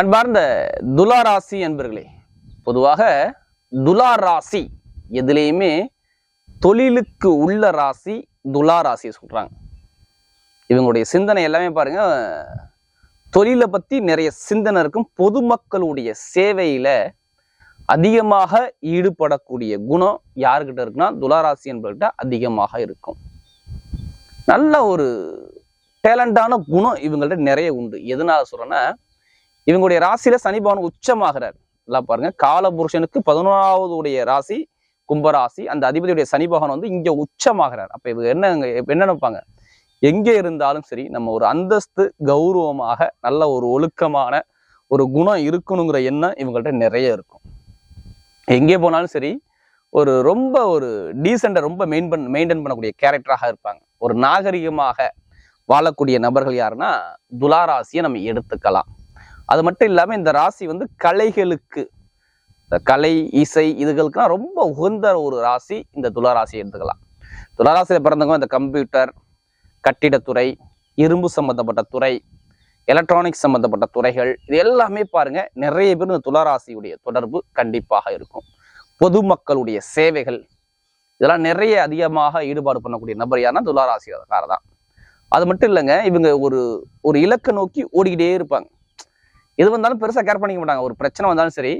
அன்பார்ந்த துலா ராசி அன்பர்களே பொதுவாக துலா ராசி எதுலேயுமே தொழிலுக்கு உள்ள ராசி துலா சொல்கிறாங்க இவங்களுடைய சிந்தனை எல்லாமே பாருங்க தொழிலை பற்றி நிறைய சிந்தனை இருக்கும். பொதுமக்களுடைய சேவையில் அதிகமாக ஈடுபடக்கூடிய குணம் யாருக்கிட்ட இருக்குன்னா துலாராசி என்பவர்கிட்ட அதிகமாக இருக்கும். நல்ல ஒரு டேலண்டான குணம் இவங்கள்ட்ட நிறைய உண்டு. எதனால சொல்கிறேன்னா இவங்களுடைய ராசியில சனி பவன் உச்சமாகிறார். நல்லா பாருங்க. காலபுருஷனுக்கு பதினோராவது உடைய ராசி கும்பராசி அந்த அதிபதியுடைய சனி பகவான் வந்து இங்க உச்சமாகிறார். அப்ப இவங்க என்ன என்ன நினைப்பாங்க? எங்கே இருந்தாலும் சரி நம்ம ஒரு அந்தஸ்து கௌரவமாக நல்ல ஒரு ஒழுக்கமான ஒரு குணம் இருக்கணுங்கிற எண்ணம் இவங்கள்ட்ட நிறைய இருக்கும். எங்கே போனாலும் சரி ஒரு ரொம்ப ஒரு டீசெண்டை ரொம்ப மெயின் பண் மெயின்டைன் பண்ணக்கூடிய கேரக்டராக இருப்பாங்க. ஒரு நாகரிகமாக வாழக்கூடிய நபர்கள் யாருன்னா துலாராசியை நம்ம எடுத்துக்கலாம். அது மட்டும் இல்லாமல் இந்த ராசி வந்து கலைகளுக்கு. இந்த கலை இசை இதுகளுக்கெல்லாம் ரொம்ப உகந்த ஒரு ராசி. இந்த துளாராசியை எடுத்துக்கலாம். துளாராசியில் பிறந்தவங்க இந்த கம்ப்யூட்டர் கட்டிடத்துறை இரும்பு சம்பந்தப்பட்ட துறை எலக்ட்ரானிக்ஸ் சம்பந்தப்பட்ட துறைகள் இது எல்லாமே பாருங்க நிறைய பேர் இந்த துளாராசியுடைய தொடர்பு கண்டிப்பாக இருக்கும். பொதுமக்களுடைய சேவைகள் இதெல்லாம் நிறைய அதிகமாக ஈடுபாடு பண்ணக்கூடிய நபர் யாருன்னா துளாராசிக்கார தான் அது மட்டும் இல்லைங்க இவங்க ஒரு ஒரு இலக்கை நோக்கி ஓடிக்கிட்டே இருப்பாங்க. எது வந்தாலும் பெருசாக கேர் பண்ணிக்க மாட்டாங்க. ஒரு பிரச்சனை வந்தாலும் சரி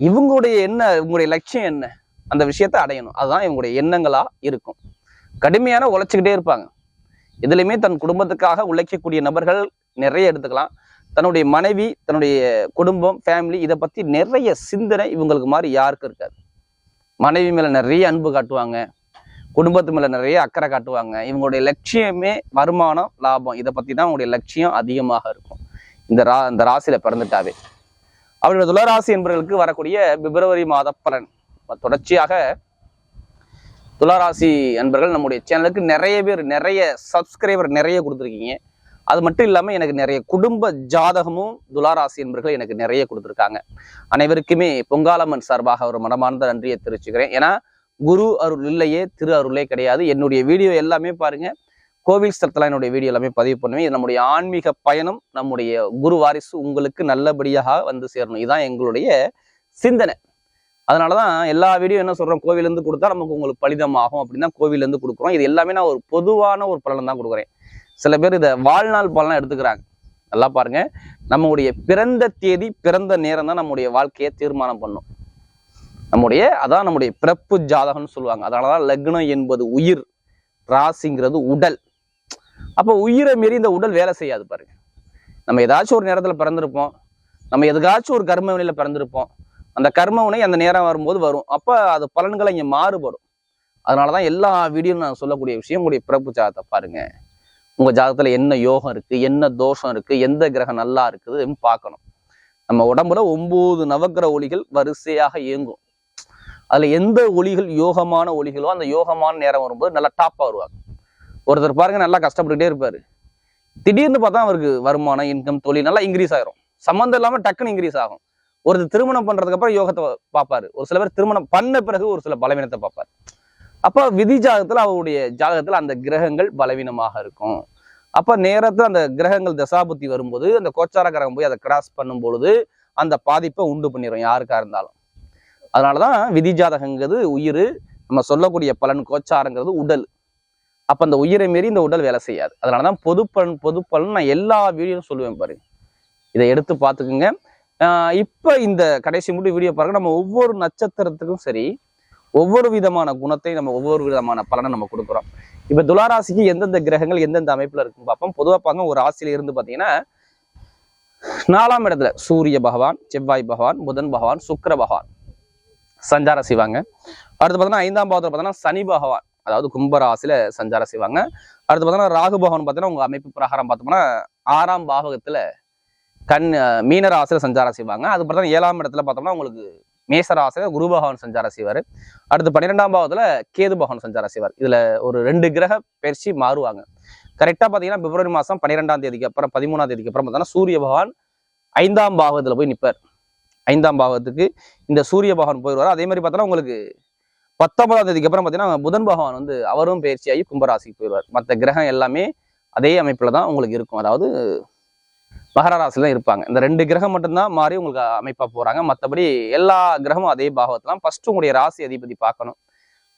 இவங்களுடைய என்ன இவங்களுடைய லட்சியம் என்ன அந்த விஷயத்தை அடையணும். அதுதான் இவங்களுடைய எண்ணங்களாக இருக்கும். கடுமையான உழைச்சிக்கிட்டே இருப்பாங்க. எதுலையுமே தன் குடும்பத்துக்காக உழைக்கக்கூடிய நபர்கள் நிறைய எடுத்துக்கலாம். தன்னுடைய மனைவி தன்னுடைய குடும்பம் ஃபேமிலி இதை பற்றி நிறைய சிந்தனை இவங்களுக்கு மாதிரி யாருக்கும் இருக்காது. மனைவி மேலே நிறைய அன்பு காட்டுவாங்க. குடும்பத்து மேலே நிறைய அக்கறை காட்டுவாங்க. இவங்களுடைய லட்சியமே வருமானம் லாபம். இதை பற்றி தான் அவங்களுடைய லட்சியம் அதிகமாக இருக்கும். இந்த ரா இந்த ராசியில் பிறந்துட்டாவே. அவருடைய துளராசி என்பவர்களுக்கு வரக்கூடிய பிப்ரவரி மாத பலன். தொடர்ச்சியாக துளாராசி அன்பர்கள் நம்முடைய சேனலுக்கு நிறைய பேர் நிறைய சப்ஸ்கிரைபர் நிறைய கொடுத்துருக்கீங்க. அது மட்டும் இல்லாமல் எனக்கு நிறைய குடும்ப ஜாதகமும் துளாராசி என்பர்கள் எனக்கு நிறைய கொடுத்துருக்காங்க. அனைவருக்குமே பொங்காலம்மன் சார்பாக ஒரு மனமார்ந்த நன்றியை தெரிவிச்சுக்கிறேன். ஏன்னா குரு அருள் இல்லையே திரு அருளே கிடையாது. என்னுடைய வீடியோ எல்லாமே பாருங்கள் கோவில் ஸ்தலத்தில் என்னுடைய வீடியோ எல்லாமே பதிவு பண்ணுவேன். இது நம்முடைய ஆன்மீக பயணம் நம்முடைய குரு வாரிசு உங்களுக்கு நல்லபடியாக வந்து சேரணும். இதுதான் எங்களுடைய சிந்தனை. அதனால தான் எல்லா வீடியோ என்ன சொல்கிறோம் கோவிலேருந்து கொடுத்தா நமக்கு உங்களுக்கு பலிதமாகும் அப்படின்னு தான் கோவிலேருந்து கொடுக்குறோம். இது எல்லாமே நான் ஒரு பொதுவான ஒரு பலன் தான் கொடுக்குறேன். சில பேர் இதை வாழ்நாள் பலனாக எடுத்துக்கிறாங்க. நல்லா பாருங்க. நம்முடைய பிறந்த தேதி பிறந்த நேரம் தான் நம்முடைய வாழ்க்கையை தீர்மானம் பண்ணும். நம்முடைய அதான் நம்முடைய பிறப்பு ஜாதகம்னு சொல்லுவாங்க. அதனால தான் லக்னம் என்பது உயிர் ராசிங்கிறது உடல். அப்போ உயிரை மீறி இந்த உடல் வேலை செய்யாது பாருங்க. நம்ம ஏதாச்சும் ஒரு நேரத்தில் பிறந்திருப்போம். நம்ம எதுக்காச்சும் ஒரு கர்ம வினையில பிறந்திருப்போம். அந்த கர்மவினை அந்த நேரம் வரும்போது வரும். அப்போ அது பலன்களை இங்கே மாறுபடும். அதனால தான் எல்லா வீடியோவும் நான் சொல்லக்கூடிய விஷயம் உங்களுடைய பிறப்பு ஜாதகத்தை பாருங்க. உங்கள் ஜாதகத்தில் என்ன யோகம் இருக்குது என்ன தோஷம் இருக்குது எந்த கிரகம் நல்லா இருக்குதுன்னு பார்க்கணும். நம்ம உடம்புல ஒம்பது நவக்கிர ஒளிகள் வரிசையாக இயங்கும். அதில் எந்த ஒளிகள் யோகமான ஒளிகளோ அந்த யோகமான நேரம் வரும்போது நல்லா டாப்பாக வருவாங்க. ஒருத்தர் பாருங்க நல்லா கஷ்டப்பட்டுக்கிட்டே இருப்பாரு. திடீர்னு பார்த்தா அவருக்கு வருமானம் இன்கம் தொழில் நல்லா இன்க்ரீஸ் ஆயிரும். சம்மந்தம் இல்லாமல் டக்குன்னு இன்க்ரீஸ் ஆகும். ஒருத்தர் திருமணம் பண்றதுக்கு அப்புறம் யோகத்தை பார்ப்பாரு. ஒரு சில பேர் திருமணம் பண்ண பிறகு ஒரு சில பலவீனத்தை பார்ப்பாரு. அப்போ விதி ஜாதகத்துல அவருடைய ஜாதகத்துல அந்த கிரகங்கள் பலவீனமாக இருக்கும். அப்ப நேரத்துல அந்த கிரகங்கள் தசாபுத்தி வரும்போது அந்த கோச்சார கிரகம் போய் அதை கிராஸ் பண்ணும் பொழுது அந்த பாதிப்பை உண்டு பண்ணிடும் யாருக்கா இருந்தாலும். அதனாலதான் விதி ஜாதகங்கிறது உயிர். நம்ம சொல்லக்கூடிய பலன் கோச்சாரங்கிறது உடல். அப்போ அந்த உயிரை மீறி இந்த உடல் வேலை செய்யாது. அதனால தான் பொதுப்பலன் பொதுப்பலன் நான் எல்லா வீடியோவும் சொல்லுவேன் பாருங்க இதை எடுத்து பார்த்துக்குங்க. ஆஹ் இந்த கடைசி முடி வீடியோ பாருங்க. நம்ம ஒவ்வொரு நட்சத்திரத்துக்கும் சரி ஒவ்வொரு விதமான குணத்தை நம்ம ஒவ்வொரு விதமான பலனை நம்ம கொடுக்குறோம். இப்போ துளாராசிக்கு எந்தெந்த கிரகங்கள் எந்தெந்த அமைப்பில் இருக்குன்னு பார்ப்போம். பொதுவாக பாருங்க ஒரு ராசியில இருந்து பார்த்தீங்கன்னா நாலாம் இடத்துல சூரிய பகவான் செவ்வாய் பகவான் புதன் பகவான் சுக்கர பகவான். சஞ்சாரம் செய்வாங்க அடுத்து பார்த்தீங்கன்னா ஐந்தாம் பாவத்தில் பார்த்தீங்கன்னா சனி பகவான். அதாவது கும்பராசியில சஞ்சாரம் செய்வாங்க. அடுத்து பார்த்தீங்கன்னா ராகு பகவான் பார்த்தீங்கன்னா உங்க அமைப்பு பிரகாரம் பார்த்தோம்னா ஆறாம் பாவகத்துல கண் அஹ் மீன ராசியில சஞ்சாரம் செய்வாங்க. அது பார்த்தா ஏழாம் இடத்துல பார்த்தோம்னா உங்களுக்கு மேச குரு பகவான் சஞ்சாரம் செய்வார். அடுத்து பன்னிரெண்டாம் பாவத்துல கேது பகவான் சஞ்சாரம் செய்வார். இதுல ஒரு ரெண்டு கிரக பயிற்சி மாறுவாங்க. கரெக்டாக பார்த்தீங்கன்னா பிப்ரவரி மாதம் பன்னிரெண்டாம் தேதிக்கு அப்புறம் பதிமூணாம் தேதிக்கு அப்புறம் பார்த்தோம்னா சூரிய பகவான் ஐந்தாம் பாவத்துல போய் நிற்பார் ஐந்தாம் பாவத்துக்கு இந்த சூரிய பகவான் போயிடுவார் அதே மாதிரி பார்த்தோன்னா உங்களுக்கு பத்தொன்பதாம் தேதிக்கு அப்புறம் பார்த்தீங்கன்னா புதன் பகவான் வந்து அவரும் பயிற்சியாகி கும்பராசிக்கு போயிடுவார். மற்ற கிரகம் எல்லாமே அதே அமைப்பில் தான் உங்களுக்கு இருக்கும். அதாவது மகர ராசியில தான் இருப்பாங்க. இந்த ரெண்டு கிரகம் மட்டும்தான் மாறி உங்களுக்கு அமைப்பாக போகிறாங்க மற்றபடி எல்லா கிரகமும் அதே பாகவத்தெல்லாம் ஃபஸ்ட்டு உங்களுடைய ராசி அதிபதி பார்க்கணும்.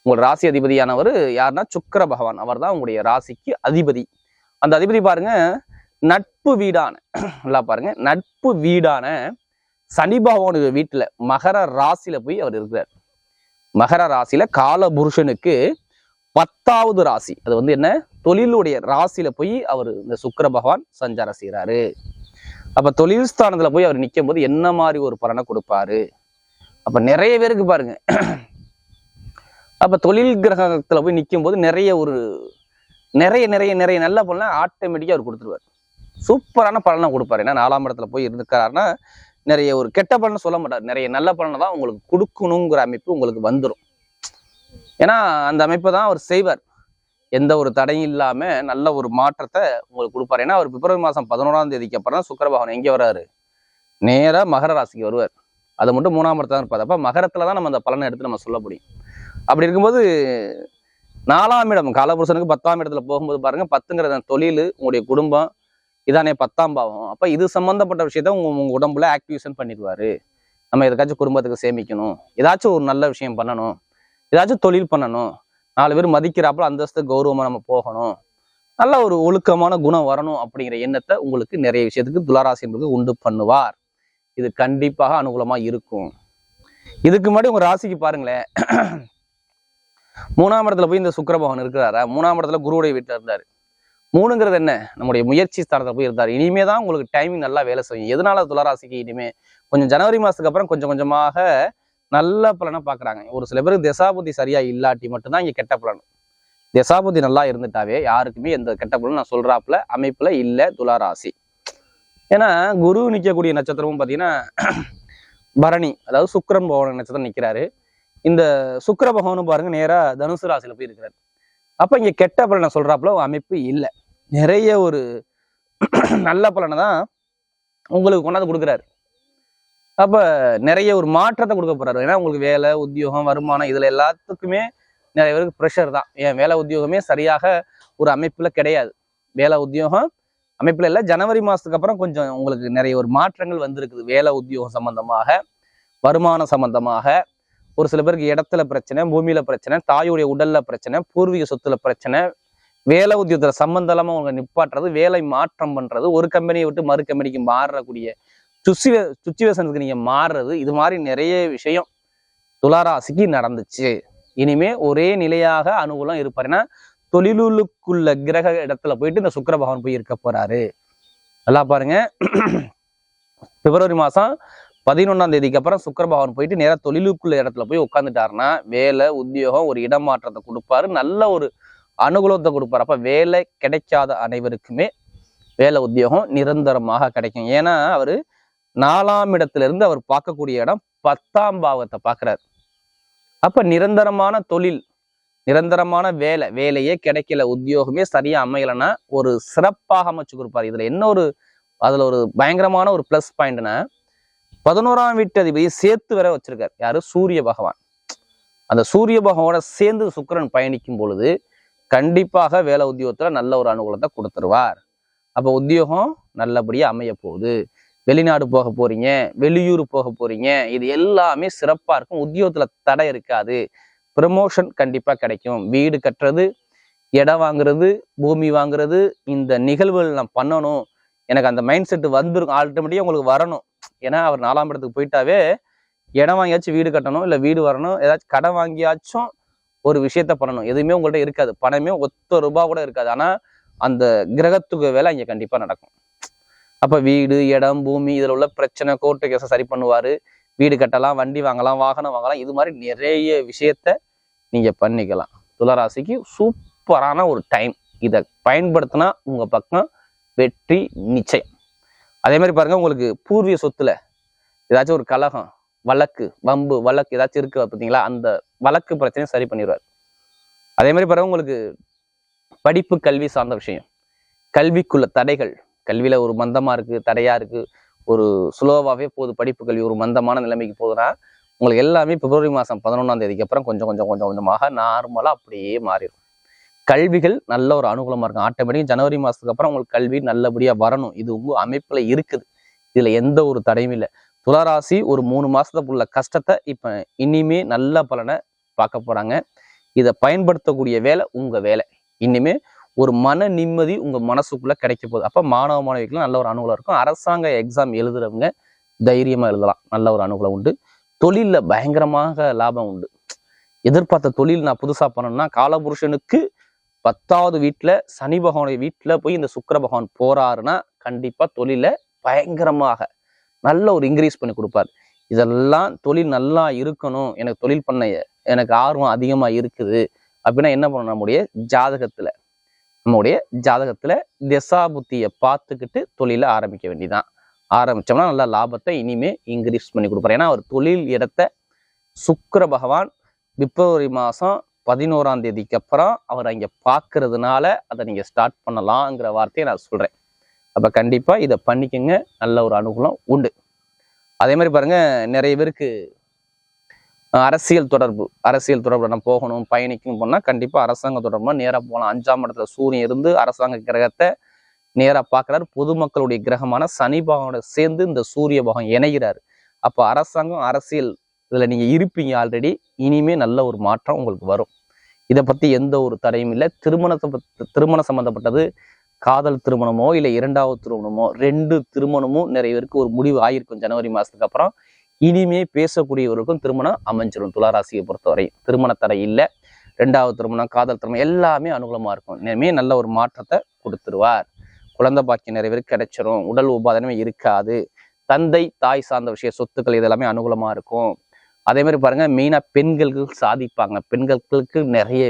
உங்கள் ராசி அதிபதியானவர் யாருன்னா சுக்கிர பகவான். அவர் தான் உங்களுடைய ராசிக்கு அதிபதி. அந்த அதிபதி பாருங்க நட்பு வீடான நல்லா பாருங்க. நட்பு வீடான சனி பகவானுடைய வீட்டில் மகர ராசியில் போய் அவர் இருக்கிறார். மகர ராசியில கால புருஷனுக்கு பத்தாவது ராசி. அது வந்து என்ன? தொழிலுடைய ராசியில போய் அவர் இந்த சுக்கர பகவான் சஞ்சாரம் செய்கிறாரு அப்ப தொழில் ஸ்தானத்துல போய் அவர் நிற்கும் போது என்ன மாதிரி ஒரு பலனை கொடுப்பாரு? அப்ப நிறைய பேருக்கு பாருங்க. அப்ப தொழில் கிரகத்துல போய் நிற்கும் போது நிறைய ஒரு நிறைய நிறைய நிறைய நல்ல பலனை ஆட்டோமேட்டிக்கா அவர் கொடுத்துருவார். சூப்பரான பலனை கொடுப்பாரு. ஏன்னா நாலாம் இடத்துல போய் இருந்துக்கிறாருன்னா நிறைய ஒரு கெட்ட பலனை சொல்ல மாட்டார். நிறைய நல்ல பலனை தான் உங்களுக்கு கொடுக்கணுங்கிற அமைப்பு உங்களுக்கு வந்துடும் ஏன்னா அந்த அமைப்பை தான் அவர் செய்வார். எந்த ஒரு தடையும் இல்லாம நல்ல ஒரு மாற்றத்தை உங்களுக்கு கொடுப்பாரு. ஏன்னா அவர் பிப்ரவரி மாதம் பதினோராம் தேதிக்கு அப்புறம் தான் சுக்கிர பகவான் எங்கே வர்றாரு? நேரா மகர ராசிக்கு வருவார். அது மட்டும் மூணாம் இடத்துல தான் இருப்பார். அப்போ மகரத்தில் தான் நம்ம அந்த பலனை எடுத்து நம்ம சொல்ல முடியும். அப்படி இருக்கும்போது நாலாம் இடம் காலபுருஷனுக்கு பத்தாம் இடத்துல போகும்போது பாருங்க பத்துங்கிற அந்த தொழில் உங்களுடைய குடும்பம் இதானே பத்தாம் பாவம். அப்போ இது சம்மந்தப்பட்ட விஷயத்த உங்க உங்க உடம்புல ஆக்டிவேஷன் பண்ணிடுவாரு. நம்ம எதுக்காச்சும் குடும்பத்துக்கு சேமிக்கணும். ஏதாச்சும் ஒரு நல்ல விஷயம் பண்ணணும். ஏதாச்சும் தொழில் பண்ணணும். நாலு பேர் மதிக்கிறாப்புல அந்தஸ்து கௌரவமாக நம்ம போகணும். நல்ல ஒரு ஒழுக்கமான குணம் வரணும் அப்படிங்கிற எண்ணத்தை உங்களுக்கு நிறைய விஷயத்துக்கு துளாராசி என்பது உண்டு பண்ணுவார். இது கண்டிப்பாக அனுகூலமாக இருக்கும். இதுக்கு முன்னாடி உங்கள் ராசிக்கு பாருங்களேன். மூணாம் இடத்துல போய் இந்த சுக்கிர பகவான் இருக்கிறாரா? மூணாம் இடத்துல குருவுடைய வீட்டில் இருந்தார். மூணுங்கிறது என்ன? நம்முடைய முயற்சி ஸ்தானத்தில் போய் இருந்தார். இனிமே தான் உங்களுக்கு டைமிங் நல்லா வேலை செய்யும். எதனால துளராசிக்கு இனிமே? கொஞ்சம் ஜனவரி மாதத்துக்கு அப்புறம் கொஞ்சம் கொஞ்சமாக நல்ல பலனை பார்க்குறாங்க. ஒரு சில பேருக்கு திசாபுத்தி சரியாக இல்லாட்டி மட்டும்தான் இங்கே கெட்ட பலன். திசாபுத்தி நல்லா இருந்துட்டாவே யாருக்குமே எந்த கெட்ட பலன் நான் சொல்கிறாப்புல அமைப்பில் இல்லை துளாராசி. ஏன்னா குரு நிற்கக்கூடிய நட்சத்திரமும் பார்த்தீங்கன்னா பரணி அதாவது சுக்கரன் பகவான் நட்சத்திரம் நிற்கிறாரு இந்த சுக்கர பகவானும் பாருங்க நேராக தனுசு ராசியில் போய் இருக்கிறாரு அப்போ இங்கே கெட்ட பலனை சொல்கிறாப்புல அமைப்பு இல்லை. நிறைய ஒரு நல்ல பலனை தான் உங்களுக்கு கொண்டாந்து கொடுக்குறாரு. அப்போ நிறைய ஒரு மாற்றத்தை கொடுக்க போகிறாரு ஏன்னா உங்களுக்கு வேலை உத்தியோகம் வருமானம் இதில் எல்லாத்துக்குமே நிறைய பேருக்கு ப்ரெஷர் தான். ஏன்? வேலை உத்தியோகமே சரியாக ஒரு அமைப்பில் கிடையாது. வேலை உத்தியோகம் அமைப்பில் இல்லை. ஜனவரி மாதத்துக்கு அப்புறம் கொஞ்சம் உங்களுக்கு நிறைய ஒரு மாற்றங்கள் வந்திருக்குது. வேலை உத்தியோகம் சம்பந்தமாக வருமானம் சம்பந்தமாக. ஒரு சில பேருக்கு இடத்துல பிரச்சனை பூமியில் பிரச்சனை தாயுடைய உடலில் பிரச்சனை பூர்வீக சொத்துல பிரச்சனை வேலை உத்தியோகத்தில் சம்பந்தம் இல்லாம அவங்க நிப்பாட்டுறது வேலை மாற்றம் பண்ணுறது ஒரு கம்பெனியை விட்டு மறு கம்பெனிக்கு மாறக்கூடிய சுச்சுவே சுச்சுவேஷனுக்கு நீங்கள் மாறுறது இது மாதிரி நிறைய விஷயம் துளாராசிக்கு நடந்துச்சு. இனிமே ஒரே நிலையாக அனுகூலம் இருப்பாருன்னா தொழிலுக்குள்ள கிரக இடத்துல போயிட்டு இந்த சுக்கர பகவான் போய் இருக்க போறாரு. நல்லா பாருங்க. பிப்ரவரி மாதம் பதினொன்றாம் தேதிக்கு அப்புறம் சுக்கர பகவான் போயிட்டு நேராக தொழிலுக்குள்ள இடத்துல போய் உட்காந்துட்டாருன்னா வேலை உத்தியோகம் ஒரு இடமாற்றத்தை கொடுப்பாரு. நல்ல ஒரு அனுகூலத்தை கொடுப்பார் அப்ப வேலை கிடைக்காத அனைவருக்குமே வேலை உத்தியோகம் நிரந்தரமாக கிடைக்கும். ஏன்னா அவரு நாலாம் இடத்துல இருந்து அவர் பார்க்கக்கூடிய இடம் பத்தாம் பாவத்தை பார்க்குறார். அப்ப நிரந்தரமான தொழில் நிரந்தரமான வேலை வேலையே கிடைக்கல உத்தியோகமே சரியா அமையலைன்னா ஒரு சிறப்பாக அமைச்சு கொடுப்பாரு. இதுல என்ன ஒரு அதுல ஒரு பயங்கரமான ஒரு ப்ளஸ் பாயிண்ட்னா பதினோராம் வீட்டு அதிபதியை சேர்த்து வர வச்சிருக்காரு. யாரு? சூரிய பகவான். அந்த சூரிய பகவானோட சேர்ந்து சுக்கிரன் பயணிக்கும் பொழுது கண்டிப்பாக வேலை உத்தியோகத்தில் நல்ல ஒரு அனுகூலத்தை கொடுத்துருவார். அப்போ உத்தியோகம் நல்லபடியாக அமைய போகுது வெளிநாடு போக போறீங்க வெளியூர் போக போறீங்க இது எல்லாமே சிறப்பாக இருக்கும். உத்தியோகத்தில் தடை இருக்காது. ப்ரமோஷன் கண்டிப்பாக கிடைக்கும். வீடு கட்டுறது இடம் வாங்குறது பூமி வாங்குறது இந்த நிகழ்வுகள் நான் பண்ணணும். எனக்கு அந்த மைண்ட் செட் வந்துருக்கும். ஆல்டர்மேட்டிக்காக உங்களுக்கு வரணும். ஏன்னா அவர் நாலாம் இடத்துக்கு போயிட்டாவே இடம் வாங்கியாச்சும் வீடு கட்டணும் இல்லை வீடு வரணும். ஏதாச்சும் கடன் வாங்கியாச்சும் ஒரு விஷயத்த பண்ணணும். எதுவுமே உங்கள்கிட்ட இருக்காது. பணமே ஒத்த ரூபா கூட இருக்காது. ஆனால் அந்த கிரகத்துக்கு வேலை இங்கே கண்டிப்பாக நடக்கும். அப்போ வீடு இடம் பூமி இதில் உள்ள பிரச்சனை கோர்ட்டு கேஸை சரி பண்ணுவார். வீடு கட்டலாம் வண்டி வாங்கலாம் வாகனம் வாங்கலாம். இது மாதிரி நிறைய விஷயத்த நீங்கள் பண்ணிக்கலாம். துளராசிக்கு சூப்பரான ஒரு டைம். இதை பயன்படுத்தினா உங்கள் பக்கம் வெற்றி நிச்சயம். அதே மாதிரி பாருங்கள் உங்களுக்கு பூர்வீக சொத்துல ஏதாச்சும் ஒரு கலகம் வழக்கு வம்பு வழக்கு ஏதாச்சும் இருக்கு பார்த்தீங்களா அந்த வழக்கு பிரச்சனையை சரி பண்ணிடுவார். அதே மாதிரி பிறகு உங்களுக்கு படிப்பு கல்வி சார்ந்த விஷயம். கல்விக்குள்ள தடைகள். கல்வியில ஒரு மந்தமா இருக்கு தடையா இருக்கு. ஒரு ஸ்லோவாகவே போகுது படிப்பு கல்வி. ஒரு மந்தமான நிலைமைக்கு போகுதுன்னா உங்களுக்கு எல்லாமே பிப்ரவரி மாதம் பதினொன்றாம் தேதிக்கு அப்புறம் கொஞ்சம் கொஞ்சம் கொஞ்சம் கொஞ்சமாக நார்மலாக அப்படியே மாறிடும். கல்விகள் நல்ல ஒரு அனுகூலமாக இருக்கும். ஆட்டோமேட்டிக் ஜனவரி மாதத்துக்கு அப்புறம் உங்களுக்கு கல்வி நல்லபடியாக வரணும். இது உங்கள் அமைப்பில் இருக்குது. இதில் எந்த ஒரு தடையும் இல்லை. துளாராசி ஒரு மூணு மாசத்துக்குள்ள கஷ்டத்தை இப்ப இனிமே நல்ல பலனை பார்க்க போறாங்க. இதை பயன்படுத்தக்கூடிய வேலை உங்க வேலை. இனிமே ஒரு மன நிம்மதி உங்க மனசுக்குள்ள கிடைக்க போகுது. அப்ப மாணவ மாணவிகளும் நல்ல ஒரு அனுகூலம் இருக்கும். அரசாங்க எக்ஸாம் எழுதுறவங்க தைரியமா எழுதலாம். நல்ல ஒரு அனுகூலம் உண்டு. தொழிலில் பயங்கரமாக லாபம் உண்டு. எதிர்பார்த்த தொழில் நான் புதுசா பண்ணணும்னா காலபுருஷனுக்கு பத்தாவது வீட்டில் சனி பகவானுடைய வீட்டில் போய் இந்த சுக்கர பகவான் போறாருன்னா கண்டிப்பாக தொழில பயங்கரமாக நல்ல ஒரு இன்க்ரீஸ் பண்ணி கொடுப்பார். இதெல்லாம் தொழில் நல்லா இருக்கணும். எனக்கு தொழில் பண்ண எனக்கு ஆர்வம் அதிகமாக இருக்குது. அப்படின்னா என்ன பண்ணணும்? நம்முடைய ஜாதகத்தில் நம்முடைய ஜாதகத்தில் திசா புத்தியை பார்த்துக்கிட்டு தொழிலை ஆரம்பிக்க வேண்டியதான் ஆரம்பிச்சோம்னா நல்ல லாபத்தை இனிமே இன்க்ரீஸ் பண்ணி கொடுப்பாரு. ஏன்னா அவர் தொழில் இடத்த சுக்கர பகவான் பிப்ரவரி மாதம் பதினோராம் தேதிக்கு அப்புறம் அவர் அங்கே பார்க்கறதுனால அதை நீங்கள் ஸ்டார்ட் பண்ணலாங்கிற வார்த்தையை நான் சொல்கிறேன் அப்ப கண்டிப்பா இதை பண்ணிக்கங்க. நல்ல ஒரு அனுகூலம் உண்டு. அதே மாதிரி பாருங்க நிறைய பேருக்கு அரசியல் தொடர்பு அரசியல் தொடர்பு நம்ம போகணும் பயணிக்கணும் போனா கண்டிப்பா அரசாங்க தொடர்புனா நேரா போகலாம். அஞ்சாம் இடத்துல சூரியன் இருந்து அரசாங்க கிரகத்தை நேரா பார்க்குறாரு பொதுமக்களுடைய கிரகமான சனி பாகனோட சேர்ந்து இந்த சூரிய பாகம் இணைகிறாரு. அப்ப அரசாங்கம் அரசியல் இதுல நீங்க இருப்பீங்க ஆல்ரெடி இனிமே நல்ல ஒரு மாற்றம் உங்களுக்கு வரும். இதை பத்தி எந்த ஒரு தடையும் இல்லை. திருமணத்தை திருமணம் சம்பந்தப்பட்டது காதல் திருமணமோ இல்லை இரண்டாவது திருமணமோ ரெண்டு திருமணமும் நிறைய பேருக்கு ஒரு முடிவு ஆயிருக்கும் ஜனவரி மாதத்துக்கு அப்புறம். இனிமே பேசக்கூடியவருக்கும் திருமணம் அமைஞ்சிடும் துளாராசியை பொறுத்தவரை. திருமண தடை இல்லை ரெண்டாவது திருமணம் காதல் திருமணம் எல்லாமே அனுகூலமாக இருக்கும். இனிமே நல்ல ஒரு மாற்றத்தை கொடுத்துருவார். குழந்தை பாக்கியம் நிறைய பேருக்கு கிடைச்சிரும் உடல் உபாதனமே இருக்காது. தந்தை தாய் சார்ந்த விஷய சொத்துக்கள் இதெல்லாமே அனுகூலமாக இருக்கும். அதே மாதிரி பாருங்க மெயினாக பெண்களுக்கு சாதிப்பாங்க. பெண்களுக்கு நிறைய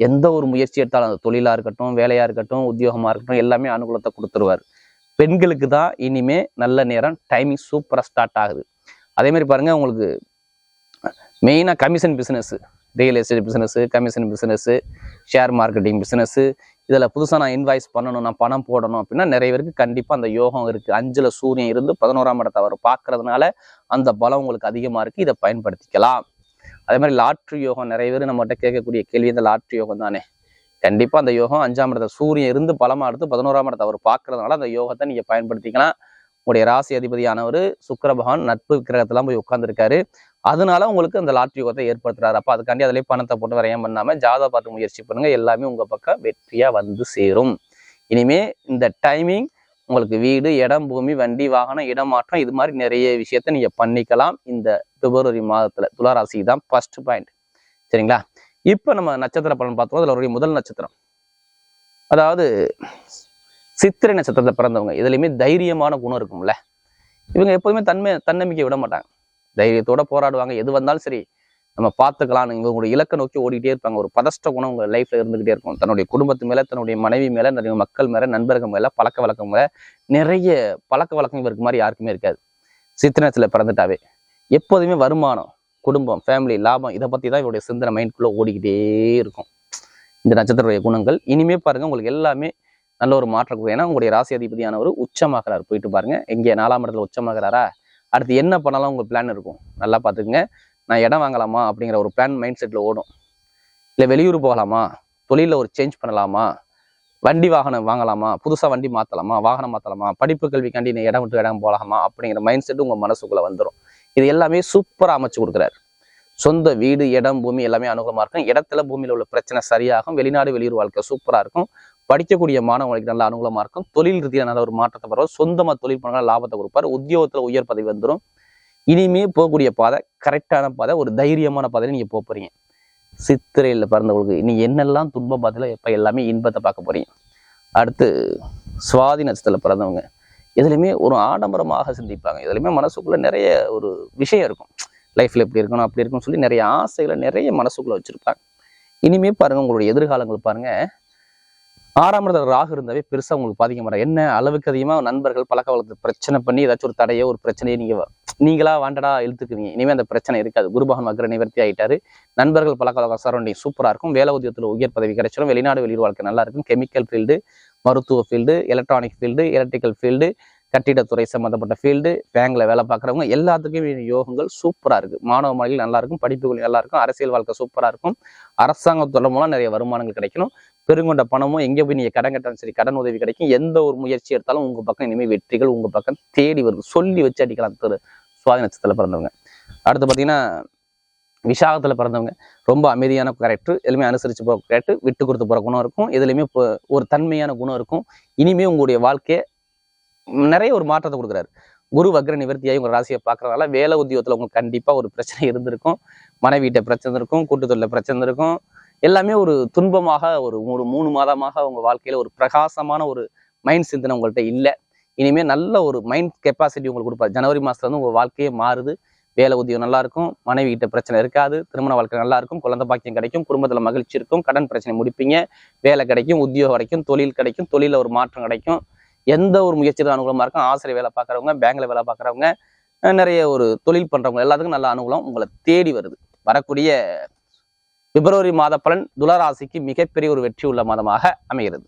எந்த ஒரு முயற்சி எடுத்தாலும் அந்த தொழிலாக இருக்கட்டும் வேலையாக இருக்கட்டும் உத்தியோகமாக இருக்கட்டும் எல்லாமே அனுகூலத்தை கொடுத்துருவார். பெண்களுக்கு தான் இனிமே நல்ல நேரம் டைமிங் சூப்பராக ஸ்டார்ட் ஆகுது. அதே மாதிரி உங்களுக்கு மெயினாக commission business real estate business commission business share marketing business இதில் புதுசாக நான் இன்வாய்ஸ் பண்ணணும் நான் பணம் போடணும் அப்படின்னா நிறைய பேருக்கு கண்டிப்பாக அந்த யோகம் இருக்குது அஞ்சில் சூரியன் இருந்து பதினோராம் இடத்தை அவர் பார்க்கறதுனால அந்த பலம் உங்களுக்கு அதிகமாக இருக்குது இதை பயன்படுத்திக்கலாம். அதே மாதிரி லாட்ரி யோகம் நிறைய பேர் நம்மகிட்ட கேட்கக்கூடிய கேள்வி இந்த லாட்ரி யோகம் தானே? கண்டிப்பாக அந்த யோகம் அஞ்சாம் இடத்தை சூரியன் இருந்து பலமாக எடுத்து பதினோராம் இடத்தை அவர் பார்க்கறதுனால அந்த யோகத்தை நீங்கள் பயன்படுத்திக்கலாம். உங்களுடைய ராசி அதிபதியானவர் சுக்கர பகவான் நட்பு கிரகத்தெல்லாம் போய் உட்காந்துருக்காரு அதனால உங்களுக்கு அந்த லாட்ரி யோகத்தை ஏற்படுத்துறாரு. அப்போ அதுக்காண்டி அதிலே பணத்தை போட்டு வரையம் பண்ணாமல் ஜாதா பார்த்து முயற்சி பண்ணுங்க. எல்லாமே உங்கள் பக்கம் வெற்றியாக வந்து சேரும். இனிமே இந்த டைமிங் உங்களுக்கு வீடு இடம் பூமி வண்டி வாகனம் இடமாற்றம் இது மாதிரி நிறைய விஷயத்த நீங்கள் பண்ணிக்கலாம். இந்த பிப்ரவரி மாதத்துல துளாராசி தான் ஃபர்ஸ்ட் பாயிண்ட் சரிங்களா? இப்போ நம்ம நட்சத்திர பலன் பார்த்தோம் அதுல அவருடைய முதல் நட்சத்திரம். அதாவது சித்திரை நட்சத்திரத்தை பிறந்தவங்க. இதுலையுமே தைரியமான குணம் இருக்கும்ல. இவங்க எப்போதுமே தன்மை தன்னம்பிக்கை விட மாட்டாங்க. தைரியத்தோட போராடுவாங்க. எது வந்தாலும் சரி நம்ம பார்த்துக்கலாம்னு இவங்களுடைய இலக்கை நோக்கி ஓடிக்கிட்டே இருப்பாங்க. ஒரு பதஷ்ட குணம் உங்க லைஃப்ல இருந்துகிட்டே இருக்கும். தன்னுடைய குடும்பத்து மேல தன்னுடைய மனைவி மேல நிறைய மக்கள் மேல நண்பர்கள் மேல பழக்க வழக்கம் மேல நிறைய பழக்க வழக்கம் இவருக்கு மாதிரி யாருக்குமே இருக்காது. சித்திரத்துல பிறந்துட்டாவே. எப்போதுமே வருமானம் குடும்பம் ஃபேமிலி லாபம் இதை பற்றி தான் இவருடைய சிந்தனை மைண்ட்குள்ளே ஓடிக்கிட்டே இருக்கும். இந்த நட்சத்திரத்துடைய குணங்கள். இனிமே பாருங்கள் உங்களுக்கு எல்லாமே நல்ல ஒரு மாற்றம் ஏன்னா உங்களுடைய ராசி அதிபதியானவர் உச்சமாகிறார். போயிட்டு பாருங்க. எங்கே? நாலாம் இடத்துல உச்சமாகிறாரா? அடுத்து என்ன பண்ணாலும்? உங்கள் பிளான் இருக்கும். நல்லா பார்த்துக்குங்க. நான் இடம் வாங்கலாமா? அப்படிங்கிற ஒரு பிளான் மைண்ட் செட்டில் ஓடும். இல்லை வெளியூர் போகலாமா? தொழிலில் ஒரு சேஞ்ச் பண்ணலாமா? வண்டி வாகனம் வாங்கலாமா? புதுசாக வண்டி மாற்றலாமா வாகனம் மாற்றலாமா படிப்பு கல்விக்காண்டி இடம் விட்டு இடம் போகலாமா? அப்படிங்கிற மைண்ட் செட் உங்கள் மனசுக்குள்ளே வந்துடும் இது எல்லாமே சூப்பராக அமைச்சு கொடுக்குறாரு. சொந்த வீடு இடம் பூமி எல்லாமே அனுகூலமாக இருக்கும். இடத்துல பூமியில் உள்ள பிரச்சனை சரியாகும். வெளிநாடு வெளியூர் வாழ்க்கை சூப்பராக இருக்கும். படிக்கக்கூடிய மாணவங்களுக்கு நல்ல அனுகூலமாக இருக்கும். தொழில் ரீதியாக நல்ல ஒரு மாற்றத்தை பெறுவார். சொந்தமாக தொழில் பண்ணால் லாபத்தை கொடுப்பார். உத்தியோகத்தில் உயர் பதவி வந்துடும் இனிமே போகக்கூடிய பாதை கரெக்டான பாதை ஒரு தைரியமான பாதையில் நீங்கள் போக போகிறீங்க சித்திரையில் பிறந்தவங்களுக்கு நீ என்னெல்லாம் துன்பம் பார்த்தல இப்போ எல்லாமே இன்பத்தை பார்க்க போறீங்க. அடுத்து சுவாதி நட்சத்திரத்தில் பிறந்தவங்க. எதுலையுமே ஒரு ஆடம்பரமாக சிந்திப்பாங்க. எதுலையுமே மனசுக்குள்ள நிறைய ஒரு விஷயம் இருக்கும். லைஃப்ல இப்படி இருக்கணும் அப்படி இருக்கும்னு சொல்லி நிறைய ஆசைகளை நிறைய மனசுக்குள்ள வச்சிருப்பாங்க. இனிமே பாருங்க உங்களுடைய எதிர்காலங்கள் பாருங்க. ஆறாம் இடத்துல ராகு இருந்தாவே பெருசா உங்களுக்கு பாதிக்க மாட்டாங்க. என்ன? அளவுக்கு அதிகமா நண்பர்கள் பழக்க வளர்த்து பிரச்சனை பண்ணி ஏதாச்சும் ஒரு தடையோ ஒரு பிரச்சனையை நீங்க நீங்களா வாண்டடா இழுத்துக்குவீங்க. இனிமே அந்த பிரச்சனை இருக்காது. குருபகன் வக்கர நிவர்த்தி ஆயிட்டாரு. நண்பர்கள் பழக்க வழக்கம் சரௌண்டிங் சூப்பரா இருக்கும். வேலை உத்தியத்தில் உயர் பதவி கிடைச்சிடும் வெளிநாடு வெளியூர் வாழ்க்கை நல்லா இருக்கும். கெமிக்கல் ஃபீல்டு மருத்துவ field electronic field electrical field கட்டிடத்துறை சம்மந்தப்பட்ட ஃபீல்டு பேங்கில் வேலை பார்க்குறவங்க எல்லாத்துக்கும் யோகங்கள் சூப்பராக இருக்குது மாணவ மாணவிகள் நல்லாயிருக்கும் படிப்புகள் நல்லாயிருக்கும் அரசியல் வாழ்க்கை சூப்பராக இருக்கும். அரசாங்க தொடர் மூலம் நிறைய வருமானங்கள் கிடைக்கணும். பெருங்கொண்ட பணமும் எங்கே போய் நீங்கள் கடன் கட்டாலும் சரி கடன் உதவி கிடைக்கும். எந்த ஒரு முயற்சி எடுத்தாலும் உங்கள் பக்கம் இனிமேல் வெற்றிகள் உங்கள் பக்கம் தேடி வருது. சொல்லி வச்சு அடிக்கலாம் திரு சுவாதி நட்சத்திரத்தில் பிறந்தவங்க. அடுத்து பார்த்தீங்கன்னா விசாகத்தில் பிறந்தவங்க ரொம்ப அமைதியான கேரக்டர் எதுலையுமே அனுசரித்து போகிற கேரக்டர் விட்டு கொடுத்து போகிற குணம் இருக்கும். எதுலையுமே இப்போ ஒரு தன்மையான குணம் இருக்கும். இனிமே உங்களுடைய வாழ்க்கையை நிறைய ஒரு மாற்றத்தை கொடுக்குறாரு. குரு வக்ர நிவர்த்தியாகி உங்கள் ராசியை பார்க்குறதுனால வேலை உத்தியோகத்தில் உங்களுக்கு கண்டிப்பாக ஒரு பிரச்சனை இருந்திருக்கும். மனைவிட்ட பிரச்சனை இருக்கும் கூட்டுத்தொழில பிரச்சனை இருக்கும். எல்லாமே ஒரு துன்பமாக ஒரு ஒரு மூணு மாதமாக உங்கள் வாழ்க்கையில் ஒரு பிரகாசமான ஒரு மைண்ட் சிந்தனை உங்கள்கிட்ட இல்லை. இனிமேல் நல்ல ஒரு மைண்ட் கெப்பாசிட்டி உங்களுக்கு கொடுப்பாரு. ஜனவரி மாதத்துல வந்து உங்கள் வாழ்க்கையே மாறுது. வேலை உத்தியோகம் நல்லா இருக்கும் மனைவி கிட்ட பிரச்சனை இருக்காது திருமண வாழ்க்கை நல்லா இருக்கும் குழந்தை பாக்கியம் கிடைக்கும் குடும்பத்தில் மகிழ்ச்சி இருக்கும் கடன் பிரச்சனை முடிப்பீங்க வேலை கிடைக்கும் உத்தியோகம் கிடைக்கும் தொழில் கிடைக்கும் தொழிலில் ஒரு மாற்றம் கிடைக்கும். எந்த ஒரு முயற்சி அனுகூலமாக இருக்கும் ஆசிரியர் வேலை பார்க்குறவங்க பேங்க்ல வேலை பார்க்குறவங்க நிறைய ஒரு தொழில் பண்ணுறவங்க எல்லாத்துக்கும் நல்ல அனுகூலம் உங்களை தேடி வருது. வரக்கூடிய பிப்ரவரி மாத பலன் துளராசிக்கு மிகப்பெரிய ஒரு வெற்றி உள்ள மாதமாக அமைகிறது.